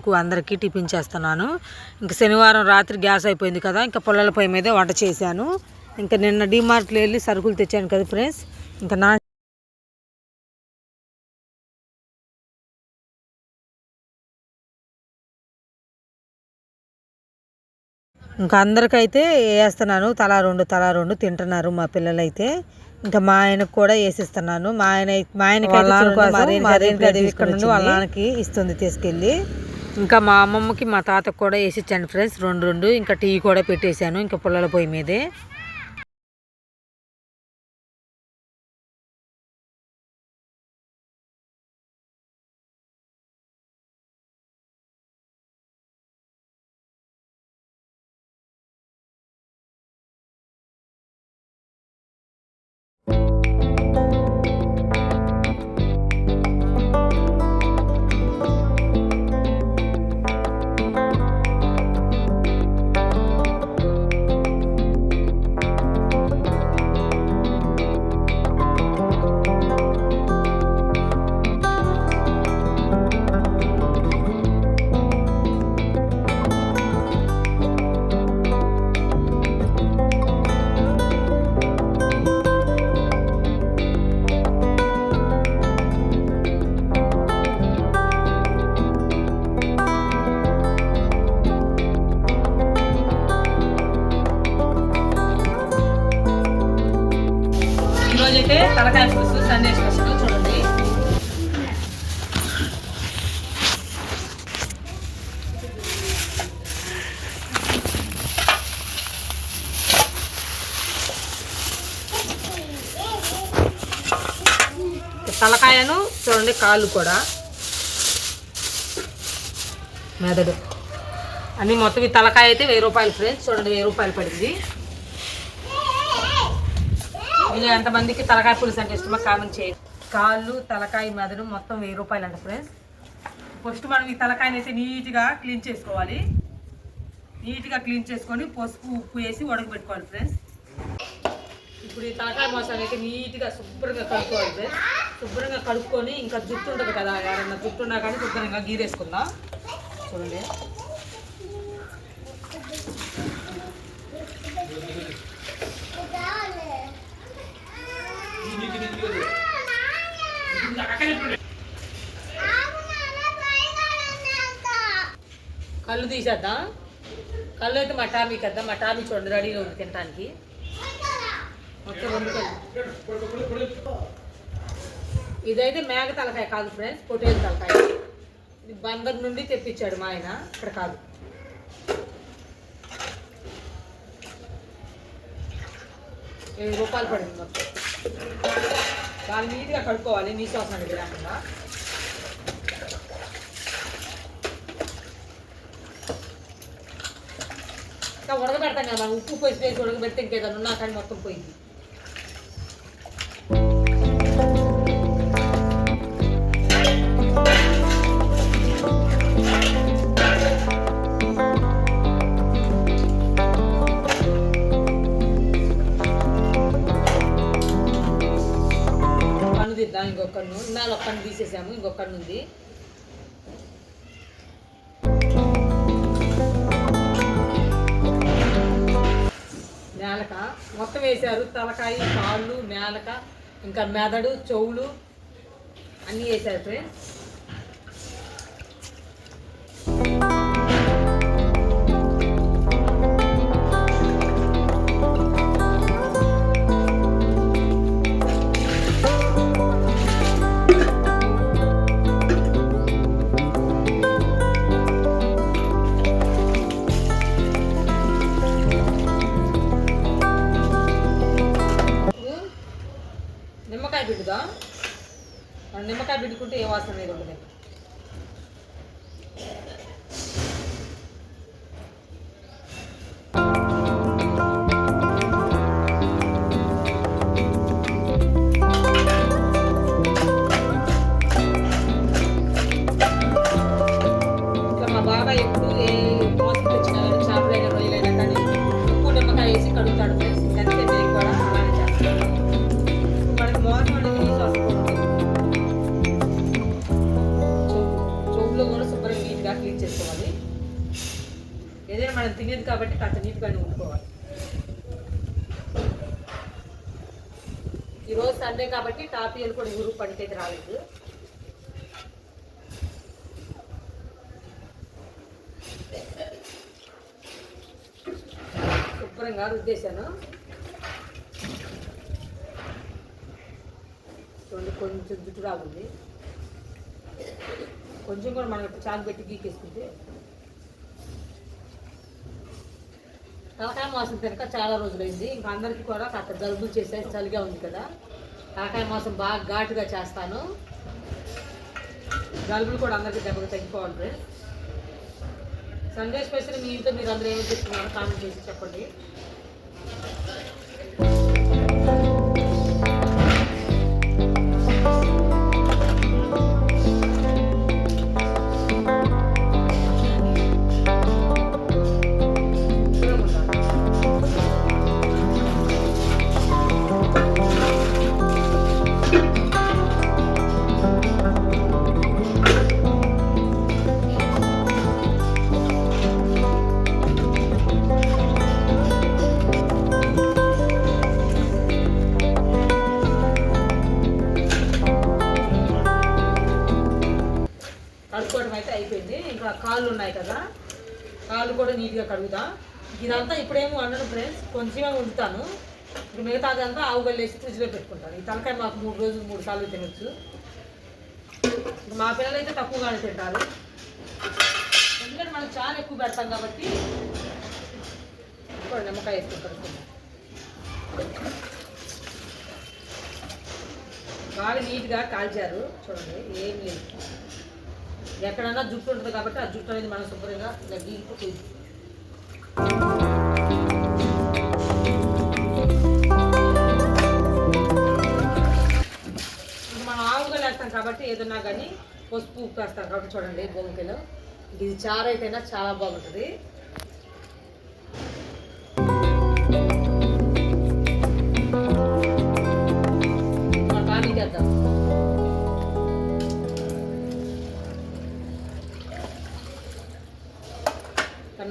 మాకు అందరికీ టిఫిన్ చేస్తున్నాను. ఇంక శనివారం రాత్రి గ్యాస్ అయిపోయింది కదా ఇంకా పొలాల పొయ్యి మీదే వంట చేశాను. ఇంకా నిన్న డిమార్ట్లో వెళ్ళి సరుకులు తెచ్చాను కదా ఫ్రెండ్స్. ఇంకా నా ఇంకా అందరికైతే వేస్తున్నాను. తలా రెండు తలా రెండు తింటున్నారు మా పిల్లలైతే. ఇంకా మా ఆయనకు కూడా వేసిస్తున్నాను. మా ఆయన మా ఆయనకి వాళ్ళ నాన్నకి ఇస్తుంది తీసుకెళ్ళి. ఇంకా మా అమ్మమ్మకి మా తాతకు కూడా వేసి ఇచ్చాను ఫ్రెండ్స్ రెండు రెండు. ఇంకా టీ కూడా పెట్టేశాను. ఇంకా పుల్లల పొయ్యి మీదే. కాళ్ళు కూడా. మెదడు. అన్నీ మొత్తం ఈ తలకాయ అయితే వెయ్యి రూపాయలు ఫ్రెండ్స్. చూడండి వెయ్యి రూపాయలు పడింది. మీరు ఎంతమందికి తలకాయ పులుసు అంటే ఇష్టమో కామెంట్ చేయండి. కాళ్ళు తలకాయ మెదడు మొత్తం వెయ్యి రూపాయలు అంట ఫ్రెండ్స్. ఫస్ట్ మనం ఈ తలకాయని అయితే నీట్గా క్లీన్ చేసుకోవాలి. నీట్గా క్లీన్ చేసుకొని పసుపు ఉప్పు వేసి ఉడకబెట్టుకోవాలి ఫ్రెండ్స్. ఇప్పుడు ఈ తలకాయ మసాలా అయితే నీట్గా శుభ్రంగా కలుపుకోవాలి శుభ్రంగా కలుపుకొని ఇంకా జుట్టు ఉంటుంది కదా ఎవరన్నా జుట్టు ఉన్నా కానీ శుభ్రంగా గీరేసుకుందాం. చూడండి. కళ్ళు తీసేద్దాం. కళ్ళు అయితే మా టామీకి వద్దాం. మా టామీ చూడండి రెడీగా ఉంది తినడానికి ఇదైతే మేక తలకాయ కాదు ఫ్రెండ్స్ పొటేల్ తలకాయ. ఇది బందర్ నుండి తెప్పించాడు మా ఆయన ఇక్కడ కాదు. ఏడు రూపాయలు పడింది మొత్తం. దాని నీట్గా కడుక్కోవాలి నీ శ్వాస అనేది లేకుండా. ఇంకా ఉడకబెడతాం కదా మనం ఉప్పు పోసి వేసి ఉడకబెడితే ఇంకేదన్నా ఉన్నా కానీ మొత్తం పోయింది. ఇంకొక ఒక్కడిని తీసేసాము ఇంకొకటి ఉంది. మేలక మొత్తం వేశారు. తలకాయ కాళ్ళు మేలక ఇంకా మెదడు చెవులు అన్నీ వేశారు ఫ్రెండ్స్ నిమ్మకాయ పిండుకుంటే ఏ వాసన లేదు ఉండదు. కాబట్టి కూడా ఊరు పనికైతే రాలేదు. శుభ్రంగా రుద్దేశాను. చూడండి కొంచెం జుట్టు రాగుంది. కొంచెం కూడా మనం ఇప్పుడు చాకు పెట్టి గీకేసుకుంటే. తలకాయ మాసం తినక చాలా రోజులైంది. ఇంకా అందరికీ కూడా కాస్త జలుబులు చేసేసి చలిగా ఉంది కదా. తలకాయ మాసం బాగా ఘాటుగా చేస్తాను. జలుబులు కూడా అందరికీ దెబ్బగా తగ్గిపోవాలి ఫ్రెండ్స్ సండే స్పెషల్ మీ ఇంట్లో మీరు అందరూ ఏమి చేస్తున్నారో? కామెంట్ చేసి చెప్పండి. కాళ్ళు ఉన్నాయి కదా కాళ్ళు కూడా నీట్గా కడుగుదా. ఇదంతా ఇప్పుడేమో వండను ఫ్రెండ్స్ కొంచెమే వండుతాను. ఇప్పుడు మిగతాదంతా ఆవు గల్లేసి ఫ్రిడ్జ్లో పెట్టుకుంటాను. ఈ తలకాయ మాకు మూడు రోజులు మూడు సార్లు తినొచ్చు. మా పిల్లలు అయితే తక్కువగానే తింటారు. ఎందుకంటే మనం చాలా ఎక్కువ పెడతాం కాబట్టి ఇప్పుడు నిమ్మకాయ వేసుకుంటారు బాగా నీట్గా కాల్చారు. చూడండి ఏం లేదు. ఎక్కడన్నా జుట్టు ఉంటుంది కాబట్టి ఆ జుట్టు అనేది మనం శుభ్రంగా ఇలా గీకుతుంది మనం ఆవుగా వేస్తాం కాబట్టి ఏదన్నా కానీ పసుపు ఉప్పు వేస్తాం కాబట్టి చూడండి గోంకెలో ఇది చారు అయితేనా చాలా బాగుంటుంది.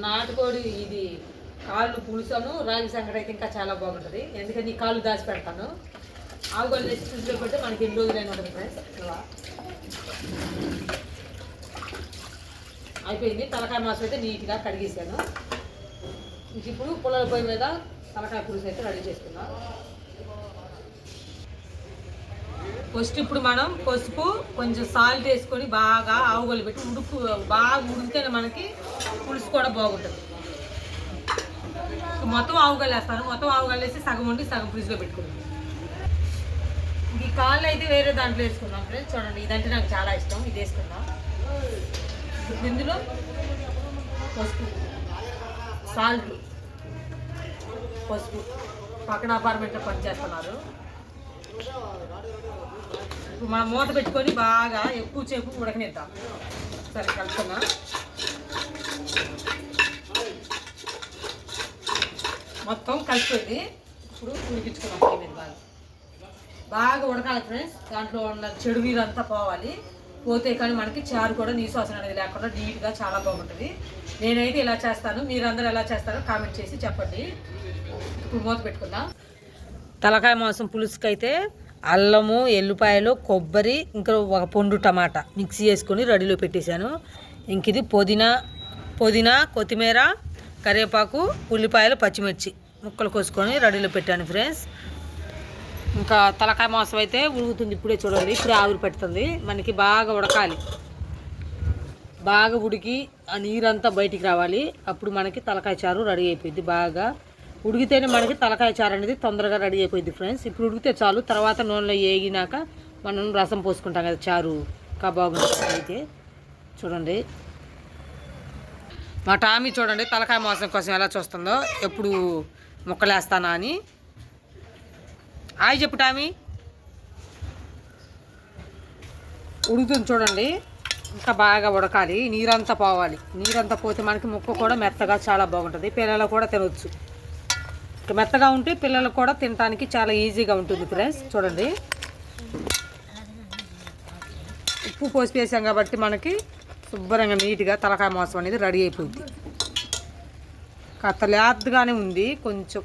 నాటుకోడి ఇది కాళ్ళు పులుసను రాగి సంగటి అయితే ఇంకా చాలా బాగుంటుంది. ఎందుకంటే ఈ కాళ్ళు దాచి పెడతాను. ఆవుగోలు తెచ్చి ఫ్రిడ్జ్లో పెడితే మనకి ఎన్ని రోజులైనా ఉంటుంది ఫ్రెండ్స్ ఇలా. అయిపోయింది. తలకాయ మాసం అయితే నీట్గా కడిగేసాను. ఇంక ఇప్పుడు పుల్లల పొయ్యి మీద తలకాయ పులుసు అయితే రెడీ చేసుకున్నాను ఫస్ట్ ఇప్పుడు మనం పసుపు కొంచెం సాల్ట్ వేసుకొని బాగా ఆవుగోలు పెట్టి ఉడుకు బాగా ఉడికితేనే మనకి పులుసు కూడా బాగుంటుంది. మొత్తం ఆవుగలు వేస్తాను. మొత్తం ఆవుగలు వేసి సగం ఉండి సగం ఫ్రిడ్జ్లో పెట్టుకున్నాను ఈ కాళ్ళు అయితే వేరే దాంట్లో వేసుకున్నాం ఫ్రెండ్స్. చూడండి ఇదంటే నాకు చాలా ఇష్టం. ఇది వేసుకుందాం. ఇందులో పసుపు సాల్ట్ పసుపు. పక్కన అపార్ట్మెంట్లో పనిచేస్తున్నారు. ఇప్పుడు మనం మూత పెట్టుకొని బాగా ఎక్కువ సేపు ఉడకనిద్దాం. సరే కలుపుకున్నా మొత్తం కలిసిపోయింది ఇప్పుడు ఉడికించుకున్నాం పొయ్యి మీద బాగా బాగా ఉడకాలి ఫ్రెండ్స్. దాంట్లో ఉన్న చెడు వీరంతా పోవాలి. పోతే కానీ మనకి చారు కూడా నీసు వాసన అనేది లేకుండా నీట్గా చాలా బాగుంటుంది. నేనైతే ఇలా చేస్తాను. మీరందరూ ఎలా చేస్తారో కామెంట్ చేసి చెప్పండి. ఇప్పుడు మూత పెట్టుకుందాం. తలకాయ మాంసం పులుసుకు అయితే అల్లము ఎల్లిపాయలు కొబ్బరి ఇంకా ఒక పండు టమాటా మిక్సీ చేసుకొని రెడీలో పెట్టేశాను. ఇంక ఇది పుదీనా పుదీనా కొత్తిమీర కరివేపాకు ఉల్లిపాయలు పచ్చిమిర్చి ముక్కలు కోసుకొని రెడీలో పెట్టాను ఫ్రెండ్స్. ఇంకా తలకాయ మాంసం అయితే ఉడుకుతుంది ఇప్పుడే చూడండి ఇప్పుడే ఆవిరి పెడుతుంది మనకి బాగా ఉడకాలి. బాగా ఉడికి ఆ నీరంతా బయటికి రావాలి. అప్పుడు మనకి తలకాయ చారు రెడీ అయిపోయింది బాగా. ఉడికితేనే మనకి తలకాయ చారు అనేది తొందరగా రెడీ అయిపోయింది ఫ్రెండ్స్. ఇప్పుడు ఉడికితే చాలు. తర్వాత నూనెలో వేగినాక మనం రసం పోసుకుంటాం కదా చారు కబాబు అయితే. చూడండి. మా టామీ చూడండి తలకాయ మాంసం కోసం ఎలా చూస్తుందో. ఎప్పుడు ముక్కలేస్తానా అని. హాయ్ చెప్పు టామీ. ఉడుకుతుంది చూడండి. ఇంకా బాగా ఉడకాలి. నీరంతా పోవాలి. నీరంతా పోతే మనకి ముక్క కూడా మెత్తగా చాలా బాగుంటుంది. పిల్లలు కూడా తినొచ్చు. మెత్తగా ఉంటే పిల్లలకు కూడా తినడానికి చాలా ఈజీగా ఉంటుంది ఫ్రెండ్స్ చూడండి. ఉప్పు పోసి వేసాం కాబట్టి మనకి శుభ్రంగా నీట్గా తలకాయ మాంసం అనేది రెడీ అయిపోయింది. కాస్త లేతగానే ఉంది కొంచెం.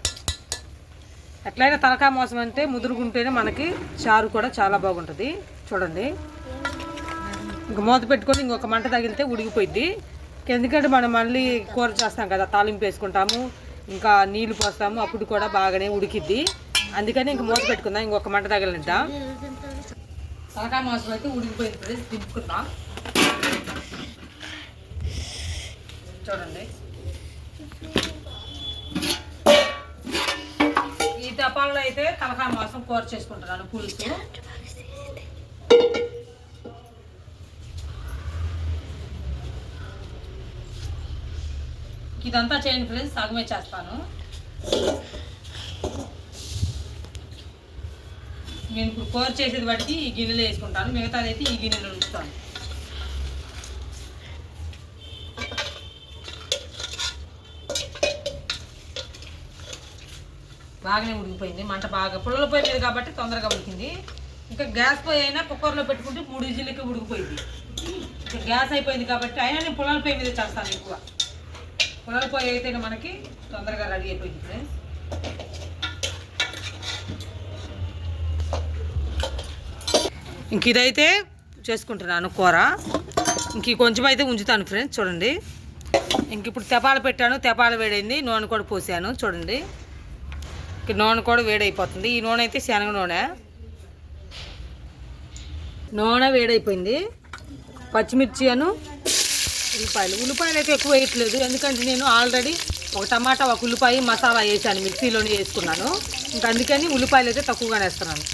ఎట్లయినా తలకాయ మోసం అంటే ముదురుగుంటేనే మనకి చారు కూడా చాలా బాగుంటుంది. చూడండి. ఇంక మూత పెట్టుకొని ఇంకొక మంట తగిలితే ఉడిగిపోయింది ఎందుకంటే మనం మళ్ళీ కూర చేస్తాం కదా తాలింపు వేసుకుంటాము ఇంకా నీళ్ళు పోస్తాము. అప్పుడు కూడా బాగానే ఉడికిద్ది. అందుకని ఇంక మూత పెట్టుకుందాం. ఇంకొక మంట తగలనిద్దాం. తలకాయ మాసం అయితే ఉడికిపోయింది ఫ్రెండ్స్. దింపుకుందాం. చూడండి. ఈ దపాల్లో అయితే తలకాయ మాసం కూర చేసుకుంటున్నాను పులుసు. ఇదంతా చేయండి ఫ్రెండ్స్ సగమే చేస్తాను. నేను ఇప్పుడు కూర చేసేది బట్టి ఈ గిన్నెలో వేసుకుంటాను మిగతాది అయితే ఈ గిన్నెలో ఉంచుతాను. బాగానే ఉడికిపోయింది మంట బాగా పుల్లల పొయ్యి మీద కాబట్టి తొందరగా ఉడికింది. ఇంకా గ్యాస్ పొయ్యి అయినా కుక్కర్లో పెట్టుకుంటే మూడు విజిల్కి ఉడికిపోయింది. ఇంకా గ్యాస్ అయిపోయింది కాబట్టి అయినా నేను పుల్లల పొయ్యి మీద చేస్తాను ఎక్కువ. పుల్లల పొయ్యి అయితే మనకి తొందరగా రెడీ అయిపోయింది ఫ్రెండ్స్ ఇంక ఇదైతే చేసుకుంటున్నాను కూర. ఇంక కొంచెం అయితే ఉంచుతాను ఫ్రెండ్స్ చూడండి. ఇంక ఇప్పుడు తెపాలు పెట్టాను తెపాలు వేడైంది నూనె కూడా పోసాను చూడండి. ఇంక నూనె కూడా వేడైపోతుంది. ఈ నూనె అయితే శనగ నూనె. నూనె వేడైపోయింది. పచ్చిమిర్చి అను ఉల్లిపాయలు. ఉల్లిపాయలు అయితే ఎక్కువ వేయట్లేదు. ఎందుకంటే నేను ఆల్రెడీ ఒక టమాటా ఒక ఉల్లిపాయ మసాలా వేసాను మిక్సీలోనే వేసుకున్నాను. ఇంకా అందుకని ఉల్లిపాయలు అయితే తక్కువగానే వేస్తున్నాను.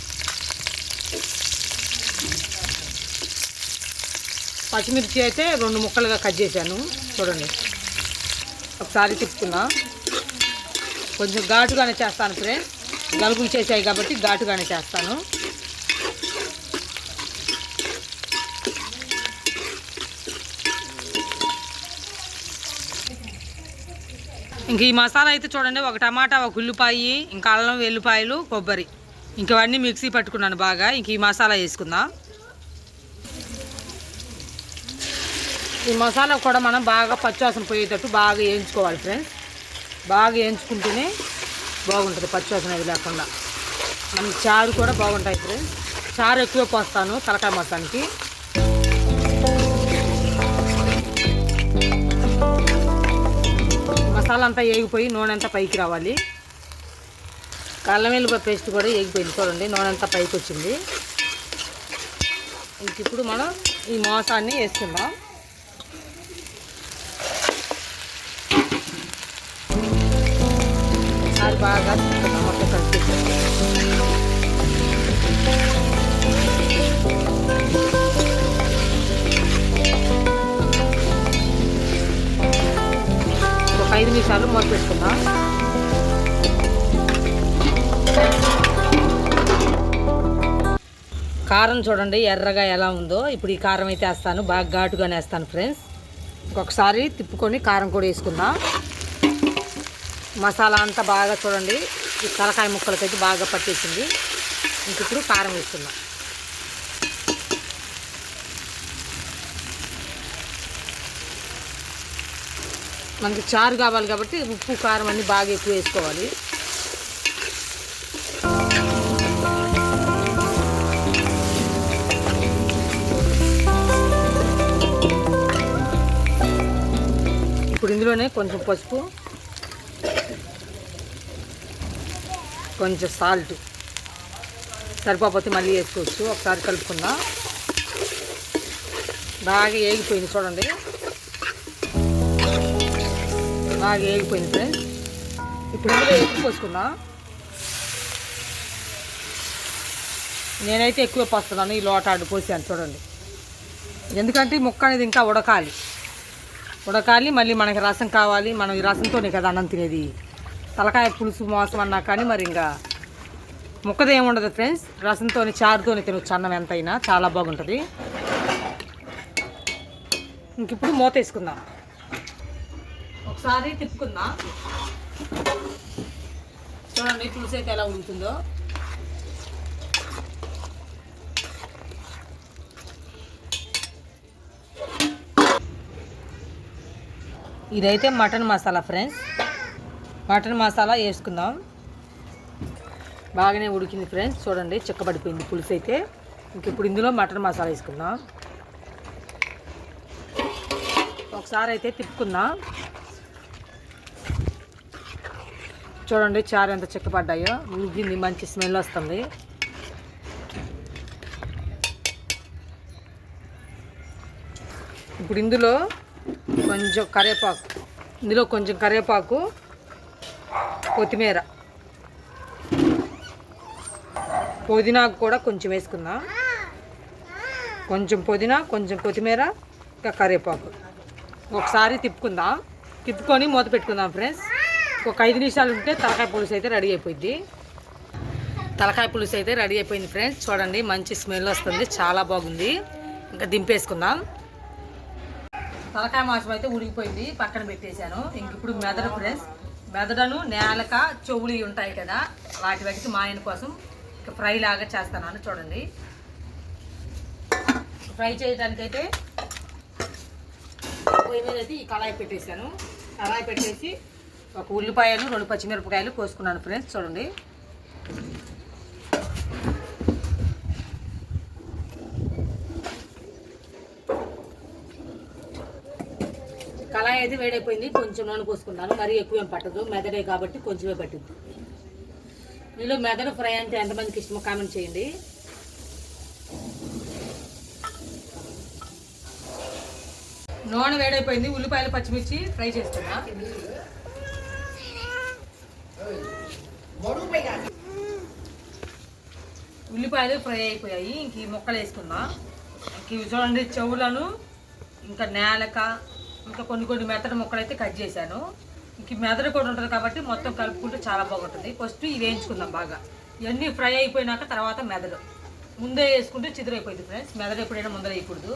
పచ్చిమిర్చి అయితే రెండు ముక్కలుగా కట్ చేశాను. చూడండి. ఒకసారి తిప్పుకున్నా కొంచెం ఘాటుగానే చేస్తాను ఫ్రెండ్స్. గలుగులు చేసాయి కాబట్టి ఘాటుగానే చేస్తాను. ఇంక ఈ మసాలా అయితే చూడండి ఒక టమాటా ఒక ఉల్లిపాయ ఇంకా అల్లం వెల్లిపాయలు కొబ్బరి. ఇంక ఇవన్నీ మిక్సీ పట్టుకున్నాను బాగా. ఇంక ఈ మసాలా వేసుకుందాం. ఈ మసాలా కూడా మనం బాగా పచ్చివాసన పోయేటట్టు బాగా వేయించుకోవాలి ఫ్రెండ్స్. బాగా వేయించుకుంటేనే బాగుంటుంది పచ్చివాసన అది లేకుండా. మనకి చారు కూడా బాగుంటాయి ఫ్రెండ్స్. చారు ఎక్కువ పోస్తాను తలకాయ మసానికి. మసాలా అంతా ఏగిపోయి నూనె అంతా పైకి రావాలి. కళ్ళ వెల్లుల్లి పేస్ట్ కూడా ఏగిపోయింది చూడండి నూనె అంతా పైకి వచ్చింది ఇంక ఇప్పుడు మనం ఈ మోసాన్ని వేసుకుందాం. అది బాగా ఒక ఐదు నిమిషాలు మూత పెట్టుకుందాం కారం చూడండి ఎర్రగా ఎలా ఉందో. ఇప్పుడు ఈ కారం అయితే వేస్తాను బాగా ఘాటుగానే వేస్తాను ఫ్రెండ్స్. ఇంకొకసారి తిప్పుకొని కారం కూడా వేసుకుందాం. మసాలా అంతా బాగా చూడండి ఈ తలకాయ ముక్కలకైతే బాగా పట్టేసింది. ఇంక ఇప్పుడు కారం వేస్తున్నాం మనకి చారు కావాలి కాబట్టి ఉప్పు కారం అన్నీ బాగా ఎక్కువ వేసుకోవాలి. ఇప్పుడు ఇందులోనే కొంచెం పసుపు కొంచెం సాల్ట్. సరిపోతే మళ్ళీ వేసుకోవచ్చు. ఒకసారి కలుపుకుందాం. బాగా వేగిపోయింది చూడండి. బాగా వేగిపోయింది. ఫ్రెండ్స్ ఇప్పుడు ఇందులో ఎక్కువ పోసుకుందాం నేనైతే ఎక్కువ పోస్తున్నాను ఈ లోటాడు పోసాను చూడండి. ఎందుకంటే ఈ ముక్క అనేది ఇంకా ఉడకాలి. ఉడకాలి మళ్ళీ మనకి రసం కావాలి. మనం ఈ రసంతోనే కదా అన్నం తినేది. తలకాయ పులుసు మోసం అన్నా కానీ మరి ఇంకా ముక్కది ఏముండదు ఫ్రెండ్స్. రసంతోని చారుతోని తినొచ్చు అన్నం ఎంతైనా. చాలా బాగుంటుంది. ఇంక ఇప్పుడు మూత వేసుకుందాం. ఒకసారి తిప్పుకుందాం? చూడండి పులుసు అయితే ఎలా ఉంటుందో. ఇదైతే mutton masala friends. Mutton masala వేసుకుందాం. బాగానే ఉడికింది ఫ్రెండ్స్. చూడండి చిక్కబడిపోయింది పులుసు అయితే. ఇంక ఇప్పుడు ఇందులో మటన్ మసాలా వేసుకుందాం. ఒకసారి అయితే తిప్పుకుందాం. చూడండి చారు ఎంత చిక్కపడ్డాయో. ఉడికింది మంచి స్మెల్ వస్తుంది. ఇప్పుడు ఇందులో కొంచెం కరివేపాకు ఇందులో కొంచెం కరివేపాకు కొత్తిమీర. పుదీనాకు కూడా కొంచెం వేసుకుందాం. కొంచెం పుదీనా కొంచెం కొత్తిమీర ఇంకా కరివేపాకు. ఒకసారి తిప్పుకుందాం. తిప్పుకొని మూత పెట్టుకుందాం ఫ్రెండ్స్. ఒక ఐదు నిమిషాలు ఉంటే తలకాయ పులుసు అయితే రెడీ అయిపోయింది. తలకాయ పులుసు అయితే రెడీ అయిపోయింది ఫ్రెండ్స్. చూడండి మంచి స్మెల్ వస్తుంది. చాలా బాగుంది. ఇంకా దింపేసుకుందాం. తలకాయ మాంసం అయితే ఉడికిపోయింది. పక్కన పెట్టేశాను. ఇంక ఇప్పుడు మెదడు ఫ్రెండ్స్. మెదడును నేలక చెవులు ఉంటాయి కదా వాటి వాటికి మా ఆయన కోసం ఇక ఫ్రై లాగా చేస్తాను చూడండి. ఫ్రై చేయడానికైతే పొయ్యి మీద అయితే ఈ కళాయి పెట్టేశాను. కళాయి పెట్టేసి ఒక ఉల్లిపాయలు రెండు పచ్చిమిరపకాయలు కోసుకున్నాను ఫ్రెండ్స్ చూడండి. కళాయి అయితే వేడైపోయింది కొంచెం నూనె పోసుకుంటాను మరీ ఎక్కువ ఏం పట్టదు మెదడే కాబట్టి కొంచెమే పట్టింది మీలో మెదడు ఫ్రై అంటే ఎంతమందికి ఇష్టమో కామెంట్ చేయండి. నూనె వేడైపోయింది ఉల్లిపాయలు పచ్చిమిర్చి ఫ్రై చేస్తున్నా. ఉల్లిపాయలు ఫ్రై అయిపోయాయి. ఇంక ఈ ముక్కలు వేసుకుందాం. ఇంక ఇవి చూడండి చెవులను ఇంకా నేలక ఇంకా కొన్ని కొన్ని మెత్తడి ముక్కలు అయితే కట్ చేశాను. ఇంక ఈ మెదడు కూడా ఉంటుంది కాబట్టి మొత్తం కలుపుకుంటే చాలా బాగుంటుంది. ఫస్ట్ ఇవి వేయించుకుందాం బాగా. ఇవన్నీ ఫ్రై అయిపోయినాక తర్వాత మెదడు. ముందే వేసుకుంటే చిదిరైపోయింది ఫ్రెండ్స్. మెదడు ఎప్పుడైనా ముందర వేయకూడదు.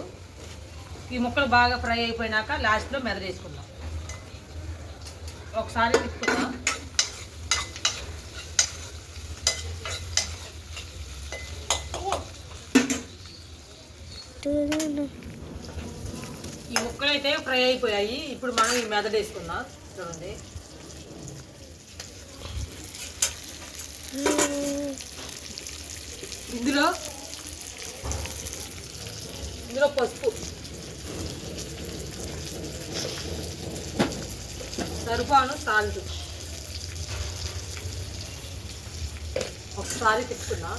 ఈ ముక్కలు బాగా ఫ్రై అయిపోయినాక లాస్ట్లో మెదడు వేసుకుందాం. ఒకసారి తిప్పుకుందాం. ఈ ముక్కలు అయితే ఫ్రై అయిపోయాయి. ఇప్పుడు మనం ఈ మెదడు వేసుకుందాం. చూడండి. ఇందులో ఇందులో పసుపు. సరుపాను సాల్ట్. ఒకసారి తిప్పుకున్నా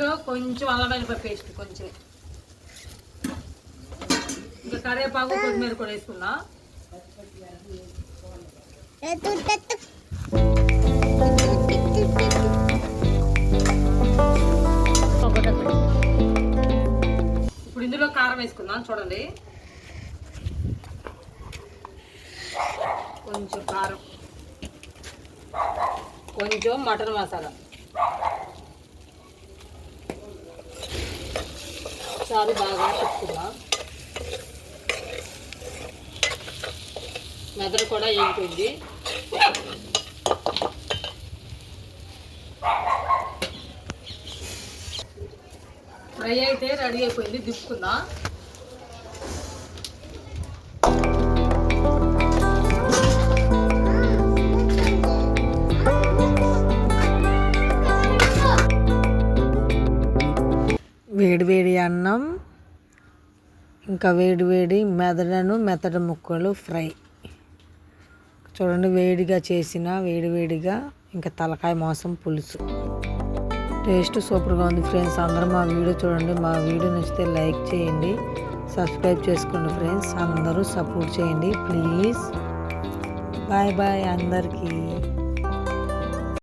ఇందులో కొంచెం అల్లం వెల్లిపాయ పేస్ట్ కొంచెం. ఇంకా కరివేపాకు కొత్తిమీర కూడా వేసుకున్నా ఇప్పుడు ఇందులో కారం వేసుకుందాం? చూడండి. కొంచెం కారం. కొంచెం మటన్ మసాలా. ఒకసారి బాగా పెట్టుకుందాం మెదడు కూడా ఏంటుంది ఫ్రై అయితే రెడీ అయిపోయింది. దిప్పుకుందాం ఇంకా వేడి వేడి మెదడను మెత్తడి ముక్కలు ఫ్రై. చూడండి వేడిగా చేసిన వేడివేడిగా ఇంకా తలకాయ మాంసం పులుసు. టేస్ట్ సూపర్గా ఉంది ఫ్రెండ్స్. అందరూ మా వీడియో చూడండి. మా వీడియో నచ్చితే లైక్ చేయండి. సబ్స్క్రైబ్ చేసుకోండి ఫ్రెండ్స్. అందరూ సపోర్ట్ చేయండి. ప్లీజ్. బాయ్ బాయ్ అందరికీ.